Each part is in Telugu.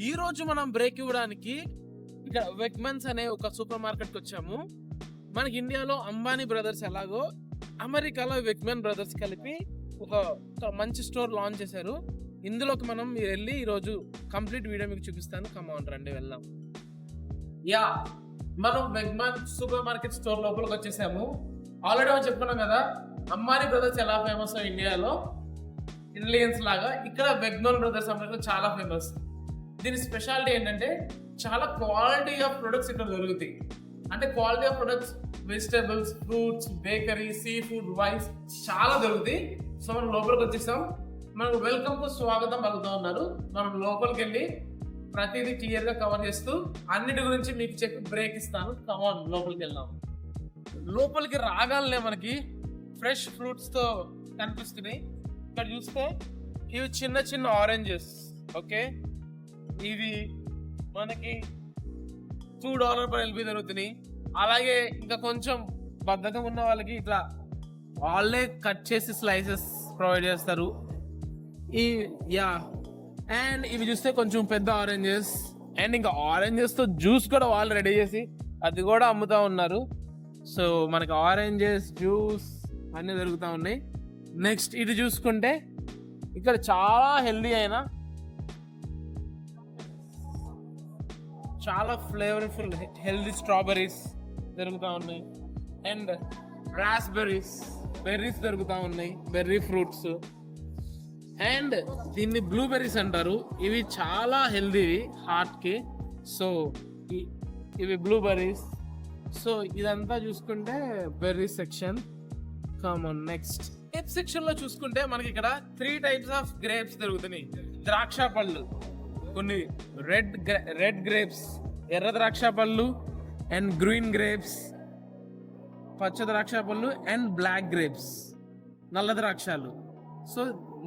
ఈ రోజు మనం బ్రేక్ ఇవ్వడానికి ఇక్కడ వెగ్మన్స్ అనే ఒక సూపర్ మార్కెట్కి వచ్చాము. మనకి ఇండియాలో అంబానీ బ్రదర్స్ ఎలాగో అమెరికాలో వెగ్మెన్ బ్రదర్స్ కలిపి ఒక మంచి స్టోర్ లాంచ్ చేశారు. ఇందులోకి మనం మీరు వెళ్ళి ఈరోజు కంప్లీట్ వీడియో మీకు చూపిస్తాను. కమాన్ రండి వెళ్దాం. యా మనం వెగ్మన్ సూపర్ మార్కెట్ స్టోర్ లోపలికి వచ్చేసాము. ఆల్రెడీ మనం చెప్పుకున్నాం కదా అంబానీ బ్రదర్స్ ఎలా ఫేమస్ ఇండియాలో ఇండియన్స్ లాగా. ఇక్కడ వెగ్మన్ బ్రదర్స్ అమెరికా చాలా ఫేమస్ దీని స్పెషాలిటీ ఏంటంటే చాలా క్వాలిటీ ఆఫ్ ప్రొడక్ట్స్ ఇక్కడ దొరుకుతాయి. అంటే quality of products vegetables fruits bakery sea food rice చాలా దొరుకుతాయి. సో మనం లోపలికి వచ్చేసాం. మనకు వెల్కమ్కు స్వాగతం పలుకుతూ ఉన్నారు. మనం లోపలికి వెళ్ళి ప్రతిదీ క్లియర్గా కవర్ చేస్తూ అన్నిటి గురించి మీకు చెక్ బ్రేక్ ఇస్తాను. కమాన్ లోపలికి వెళ్దాం. లోపలికి రాగాలనే మనకి ఫ్రెష్ ఫ్రూట్స్తో కనిపిస్తున్నాయి. ఇక్కడ చూస్తే ఇవి చిన్న చిన్న ఆరెంజెస్ ఓకే ఇది మనకి టూ డాలర్ పర్ ఎల్పి దొరుకుతున్నాయి అలాగే ఇంకా కొంచెం బద్ధకం ఉన్న వాళ్ళకి ఇట్లా వాళ్ళే కట్ చేసి స్లైసెస్ ప్రొవైడ్ చేస్తారు. ఈ యా. అండ్ ఇవి చూస్తే కొంచెం పెద్ద ఆరెంజెస్ అండ్ ఇంకా ఆరెంజెస్తో జ్యూస్ కూడా వాళ్ళు రెడీ చేసి అది కూడా అమ్ముతా ఉన్నారు. సో మనకి ఆరెంజెస్ జ్యూస్ అన్నీ దొరుకుతూ ఉన్నాయి. నెక్స్ట్ ఇది చూసుకుంటే ఇక్కడ చాలా హెల్దీ అయిన చాలా ఫ్లేవర్ఫుల్ హెల్దీ స్ట్రాబెర్రీస్ దొరుకుతూ ఉన్నాయి. అండ్ రాస్బెర్రీస్ బెర్రీస్ దొరుకుతూ ఉన్నాయి. బెర్రీ ఫ్రూట్స్ అండ్ దీన్ని బ్లూబెర్రీస్ అంటారు. ఇవి చాలా హెల్దీవి హార్ట్కి సో ఇవి బ్లూబెర్రీస్ సో ఇదంతా చూసుకుంటే berry section common next grape సెక్షన్లో చూసుకుంటే మనకి ఇక్కడ త్రీ టైప్స్ ఆఫ్ గ్రేప్స్ దొరుకుతున్నాయి. ద్రాక్ష పళ్ళు. కొన్ని రెడ్ రెడ్ గ్రేప్స్ ఎర్ర ద్రాక్ష పళ్ళు అండ్ గ్రీన్ గ్రేప్స్ పచ్చ ద్రాక్ష పళ్ళు అండ్ బ్లాక్ గ్రేప్స్ నల్ల ద్రాక్షలు. సో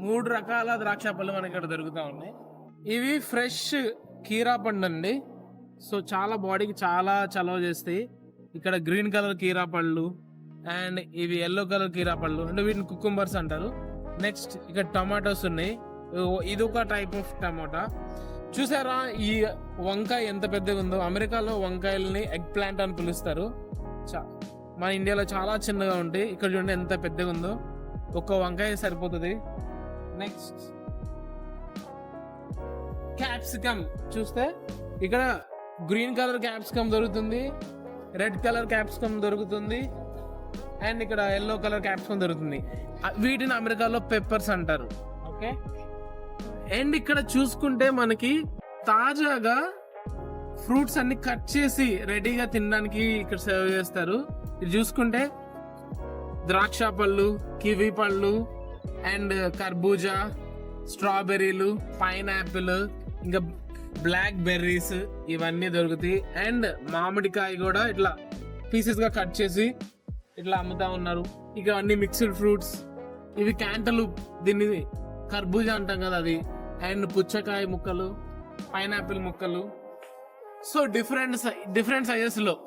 మూడు రకాల ద్రాక్ష పళ్ళు మనకి ఇక్కడ దొరుకుతూ ఉన్నాయి. ఇవి ఫ్రెష్ కీరా పండు అండి. సో చాలా బాడీకి చాలా చలవ చేస్తాయి. ఇక్కడ గ్రీన్ కలర్ కీరా పళ్ళు అండ్ ఇవి ఎల్లో కలర్ కీరా పళ్ళు అంటే వీటిని కుకుంబర్స్ అంటారు. నెక్స్ట్ ఇక్కడ టమాటోస్ ఉన్నాయి. ఇది ఒక టైప్ ఆఫ్ టమాటా. చూసారా ఈ వంకాయ ఎంత పెద్దగా ఉందో? అమెరికాలో వంకాయల్ని ఎగ్ ప్లాంట్ అని పిలుస్తారు. మన ఇండియాలో చాలా చిన్నగా ఉంటాయి. ఇక్కడ చూడండి ఎంత పెద్దగా ఉందో. ఒక్క వంకాయ సరిపోతుంది. నెక్స్ట్ క్యాప్సికమ్ చూస్తే ఇక్కడ గ్రీన్ కలర్ క్యాప్సికమ్ దొరుకుతుంది. రెడ్ కలర్ క్యాప్సికమ్ దొరుకుతుంది. అండ్ ఇక్కడ ఎల్లో కలర్ క్యాప్సికమ్ దొరుకుతుంది. వీటిని అమెరికాలో పెప్పర్స్ అంటారు. ఓకే అండ్ ఇక్కడ చూసుకుంటే మనకి తాజాగా ఫ్రూట్స్ అన్ని కట్ చేసి రెడీగా తినడానికి ఇక్కడ సర్వ్ చేస్తారు. ఇది చూసుకుంటే ద్రాక్ష పళ్ళు కివి పళ్ళు అండ్ కర్బూజా స్ట్రాబెర్రీలు పైనాపిల్ ఇంకా బ్లాక్ బెర్రీస్ ఇవన్నీ దొరుకుతాయి. అండ్ మామిడికాయ కూడా ఇట్లా పీసెస్గా కట్ చేసి ఇట్లా అమ్ముతా ఉన్నారు. ఇక అన్ని మిక్స్డ్ ఫ్రూట్స్ ఇవి క్యాంటలు దీన్ని కర్బూజా అంటాం కదా అది. అండ్ పుచ్చకాయ ముక్కలు పైనాపిల్ ముక్కలు. సో డిఫరెంట్ డిఫరెంట్ సైజెస్లో.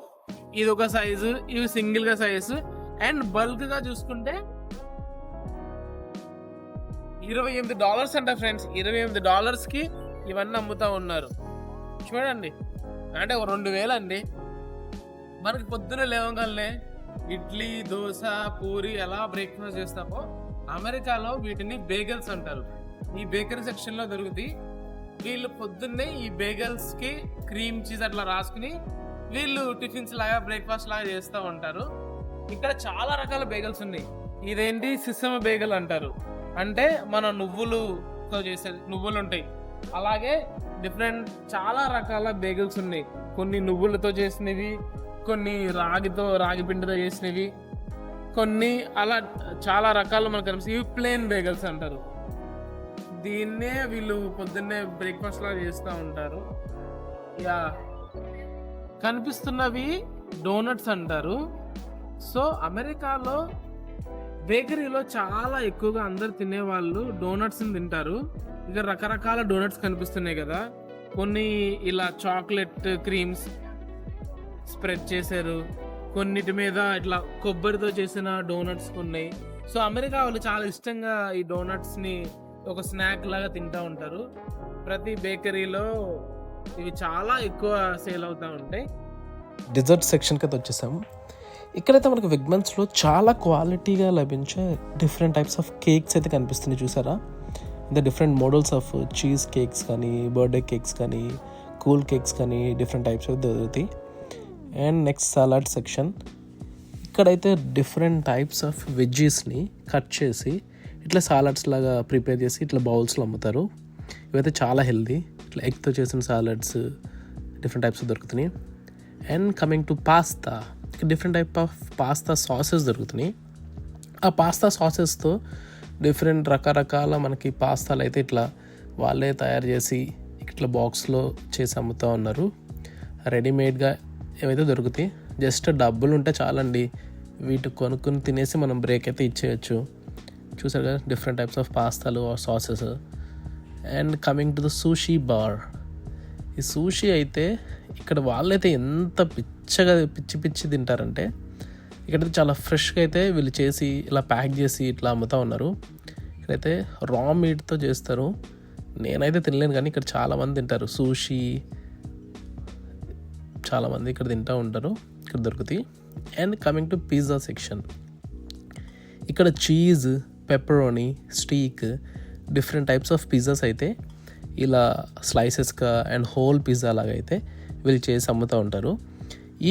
ఇది ఒక సైజు ఇవి సింగిల్గా సైజు. సైజెస్ అండ్ బల్క్గా చూసుకుంటే ఇరవై ఎనిమిది డాలర్స్ అంట ఫ్రెండ్స్. ఇరవై ఎనిమిది డాలర్స్కి ఇవన్నీ అమ్ముతా ఉన్నారు. చూడండి. అంటే ఒక రెండు వేలు అండి. మనకి పొద్దున లేవగానే ఇడ్లీ దోశ పూరి ఎలా బ్రేక్ఫాస్ట్ చేస్తామో అమెరికాలో వీటిని బేగల్స్ అంటారు. ఈ బేకరీ సెక్షన్లో దొరుకుతాయి. వీళ్ళు పొద్దున్నే ఈ బేగల్స్కి క్రీమ్ చీజ్ అట్లా రాసుకుని వీళ్ళు టిఫిన్స్ లాగా బ్రేక్ఫాస్ట్ లాగా చేస్తూ ఉంటారు. ఇక్కడ చాలా రకాల బేగల్స్ ఉన్నాయి. ఇదేంటి సిస్సమ బేగల్ అంటారు. అంటే మన నువ్వులుతో చేసే నువ్వులు ఉంటాయి. అలాగే డిఫరెంట్ చాలా రకాల బేగల్స్ ఉన్నాయి. కొన్ని నువ్వులతో చేసినవి కొన్ని రాగితో రాగి పిండితో చేసినవి కొన్ని అలా చాలా రకాలు మనకు కనిపిస్తాయి. ఇవి ప్లేన్ బేగల్స్ అంటారు. దీన్నే వీళ్ళు పొద్దున్నే బ్రేక్ఫాస్ట్ లాగా చేస్తూ ఉంటారు. యా. కనిపిస్తున్నవి డోనట్స్ అంటారు. సో అమెరికాలో బేకరీలో చాలా ఎక్కువగా అందరు తినేవాళ్ళు డోనట్స్ని తింటారు. ఇక రకరకాల డోనట్స్ కనిపిస్తున్నాయి కదా. కొన్ని ఇలా చాక్లెట్ క్రీమ్స్ స్ప్రెడ్ చేశారు. కొన్నిటి మీద ఇట్లా కొబ్బరితో చేసిన డోనట్స్ ఉన్నాయి. సో అమెరికా వాళ్ళు చాలా ఇష్టంగా ఈ డోనట్స్ని ఒక స్నాక్ లాగా తింటూ ఉంటారు. ప్రతి బేకరీలో ఇవి చాలా ఎక్కువ సేల్ అవుతూ ఉంటాయి. డిజర్ట్ సెక్షన్కి అయితే వచ్చేసాము. ఇక్కడైతే మనకి విగ్మెంట్స్లో చాలా క్వాలిటీగా లభించే డిఫరెంట్ టైప్స్ ఆఫ్ కేక్స్ అయితే కనిపిస్తున్నాయి చూసారా? ఇంకా different models of cheese cakes కానీ బర్త్డే కేక్స్ కానీ కూల్ కేక్స్ కానీ డిఫరెంట్ టైప్స్ అయితే దొరుకుతాయి. అండ్ నెక్స్ట్ సలాడ్ సెక్షన్ ఇక్కడైతే డిఫరెంట్ టైప్స్ ఆఫ్ వెజ్జీస్ని కట్ చేసి ఇట్లా సాలడ్స్ లాగా ప్రిపేర్ చేసి ఇట్లా బౌల్స్లో అమ్ముతారు. ఇవైతే చాలా హెల్దీ ఇట్లా ఎగ్తో చేసిన సాలడ్స్ డిఫరెంట్ టైప్స్ దొరుకుతున్నాయి. And coming to pasta different type of pasta sauces దొరుకుతున్నాయి. ఆ పాస్తా సాసెస్తో డిఫరెంట్ రకరకాల మనకి పాస్తాలు అయితే ఇట్లా వాళ్ళే తయారు చేసి ఇట్లా బాక్స్లో చేసి అమ్ముతూ ఉన్నారు. రెడీమేడ్గా ఏవైతే దొరుకుతాయి జస్ట్ డబ్బులు ఉంటే చాలండి. వీటి కొనుక్కుని తినేసి మనం బ్రేక్ అయితే ఇచ్చేయచ్చు. చూసారు కదా different types of పాస్తాలు or sauces and coming to the sushi bar ఈ సూషీ అయితే ఇక్కడ వాళ్ళైతే ఎంత పిచ్చగా పిచ్చి పిచ్చి తింటారంటే ఇక్కడ చాలా ఫ్రెష్గా అయితే వీళ్ళు చేసి ఇలా ప్యాక్ చేసి ఇట్లా అమ్ముతూ ఉన్నారు. ఇక్కడైతే రా మీట్తో చేస్తారు. నేనైతే తినలేను కానీ ఇక్కడ చాలామంది తింటారు. సూషీ చాలామంది ఇక్కడ తింటూ ఉంటారు. ఇక్కడ దొరుకుతాయి. And coming to pizza section ఇక్కడ cheese pepperoni steak different types of pizzas అయితే ఇలా స్లైసెస్గా అండ్ హోల్ పిజ్జా లాగా అయితే వీళ్ళు చేసి అమ్ముతూ ఉంటారు.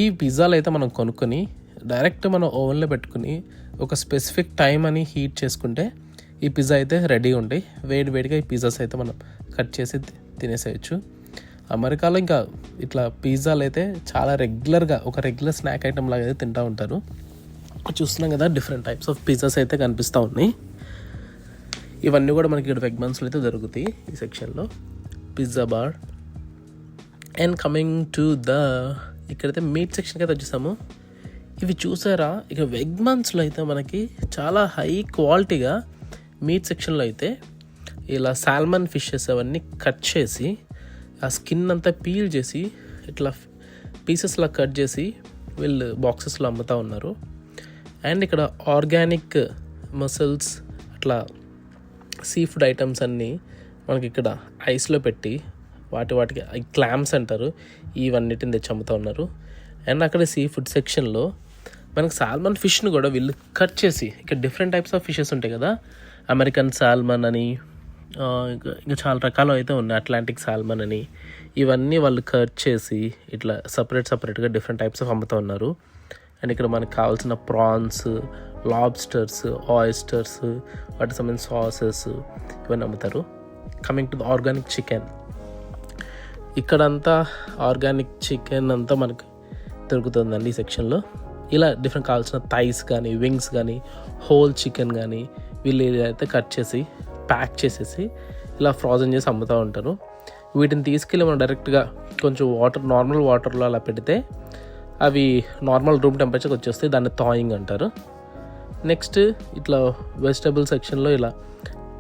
ఈ పిజ్జాలు అయితే మనం కొనుక్కొని డైరెక్ట్ మనం ఓవెన్లో పెట్టుకుని ఒక స్పెసిఫిక్ టైం అని హీట్ చేసుకుంటే ఈ పిజ్జా అయితే రెడీ ఉండి వేడి వేడిగా ఈ పిజ్జాస్ అయితే మనం కట్ చేసి తినేసేయచ్చు. అమెరికాలో ఇంకా ఇట్లా పిజ్జాలు అయితే చాలా రెగ్యులర్గా ఒక రెగ్యులర్ స్నాక్ ఐటెం లాగా అయితే తింటూ ఉంటారు. చూస్తున్నాం కదా డిఫరెంట్ టైప్స్ ఆఫ్ పిజ్జాస్ అయితే కనిపిస్తూ ఉన్నాయి. ఇవన్నీ కూడా మనకి ఇక్కడ వెగ్మన్స్లో అయితే దొరుకుతాయి ఈ సెక్షన్లో pizza bar and coming to the ఇక్కడైతే మీట్ సెక్షన్కి అయితే వచ్చేసాము. ఇవి చూసారా? ఇక వెగ్మన్స్లో అయితే మనకి చాలా హై క్వాలిటీగా మీట్ సెక్షన్లో అయితే ఇలా సాల్మన్ ఫిషెస్ అవన్నీ కట్ చేసి ఆ స్కిన్ అంతా పీల్ చేసి ఇట్లా పీసెస్లా కట్ చేసి వీళ్ళు బాక్సెస్లో అమ్ముతూ ఉన్నారు. అండ్ ఇక్కడ ఆర్గానిక్ మసిల్స్ అట్లా సీ ఫుడ్ ఐటమ్స్ అన్నీ మనకి ఇక్కడ ఐస్లో పెట్టి వాటి వాటికి క్లామ్స్ అంటారు. ఇవన్నిటిని తెచ్చి అమ్ముతూ ఉన్నారు. అండ్ అక్కడ సీ ఫుడ్ సెక్షన్లో మనకి సాల్మన్ ఫిష్ని కూడా వీళ్ళు కట్ చేసి ఇక్కడ డిఫరెంట్ టైప్స్ ఆఫ్ ఫిషెస్ ఉంటాయి కదా. అమెరికన్ సాల్మన్ అని ఇంకా చాలా రకాలు అయితే ఉన్నాయి. అట్లాంటిక్ సాల్మన్ అని. ఇవన్నీ వాళ్ళు కట్ చేసి ఇట్లా సపరేట్ సపరేట్గా డిఫరెంట్ టైప్స్ ఆఫ్ అమ్ముతూ ఉన్నారు. అండ్ ఇక్కడ మనకు కావాల్సిన ప్రాన్స్ లాబ్స్టర్స్ ఆయిస్టర్స్ వాటికి సంబంధించిన సాసెస్ ఇవన్నీ అమ్ముతారు. Coming to the organic chicken ఇక్కడంతా ఆర్గానిక్ చికెన్ అంతా మనకు దొరుకుతుందండి ఈ సెక్షన్లో ఇలా డిఫరెంట్ కావాల్సిన థైస్ కానీ వింగ్స్ కానీ హోల్ చికెన్ కానీ వీళ్ళు అయితే కట్ చేసి ప్యాక్ చేసేసి ఇలా ఫ్రోజన్ చేసి అమ్ముతూ ఉంటారు. వీటిని తీసుకెళ్ళి మనం డైరెక్ట్గా కొంచెం వాటర్ నార్మల్ వాటర్లో అలా పెడితే అవి నార్మల్ రూమ్ టెంపరేచర్కి వచ్చేస్తాయి దాన్ని థాయింగ్ అంటారు. నెక్స్ట్ ఇట్లా వెజిటబుల్ సెక్షన్లో ఇలా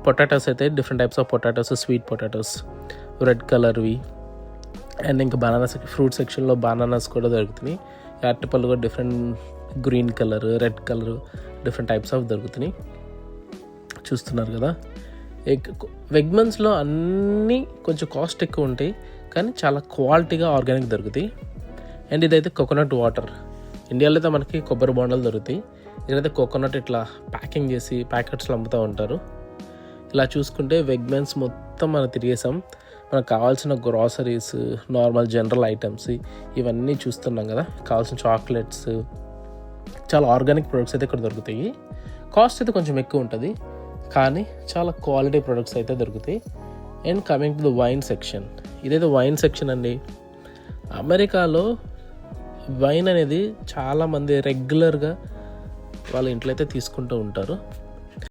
పొటాటోస్ అయితే different types of potatoes sweet potatoes red కలర్వి and ఇంకా బనానాస్ ఫ్రూట్ సెక్షన్లో బనానాస్ కూడా దొరుకుతున్నాయి. అరటిపళ్ళు కూడా different green colour red colour different types of దొరుకుతున్నాయి. చూస్తున్నారు కదా. వెగ్మన్స్లో అన్నీ కొంచెం కాస్ట్ ఎక్కువ ఉంటాయి కానీ చాలా క్వాలిటీగా ఆర్గానిక్ దొరుకుతాయి. అండ్ ఇదైతే కోకోనట్ వాటర్ ఇండియాలో అయితే మనకి కొబ్బరి బొండాలు దొరుకుతాయి. ఇదైతే కోకోనట్ ఇట్లా ప్యాకింగ్ చేసి ప్యాకెట్స్లో అమ్ముతూ ఉంటారు. ఇలా చూసుకుంటే వెగ్మెన్స్ మొత్తం మనం తిరిగేసాం. మనకు కావాల్సిన గ్రాసరీస్ నార్మల్ జనరల్ ఐటమ్స్ ఇవన్నీ చూస్తున్నాం కదా. కావాల్సిన చాక్లెట్స్ చాలా ఆర్గానిక్ ప్రొడక్ట్స్ అయితే ఇక్కడ దొరుకుతాయి. కాస్ట్ అయితే కొంచెం ఎక్కువ ఉంటుంది. కానీ చాలా క్వాలిటీ ప్రొడక్ట్స్ అయితే దొరుకుతాయి. And coming to the wine section ఇదైతే వైన్ సెక్షన్ అండి. అమెరికాలో వైన్ అనేది చాలామంది రెగ్యులర్గా వాళ్ళ ఇంట్లో అయితే తీసుకుంటూ ఉంటారు.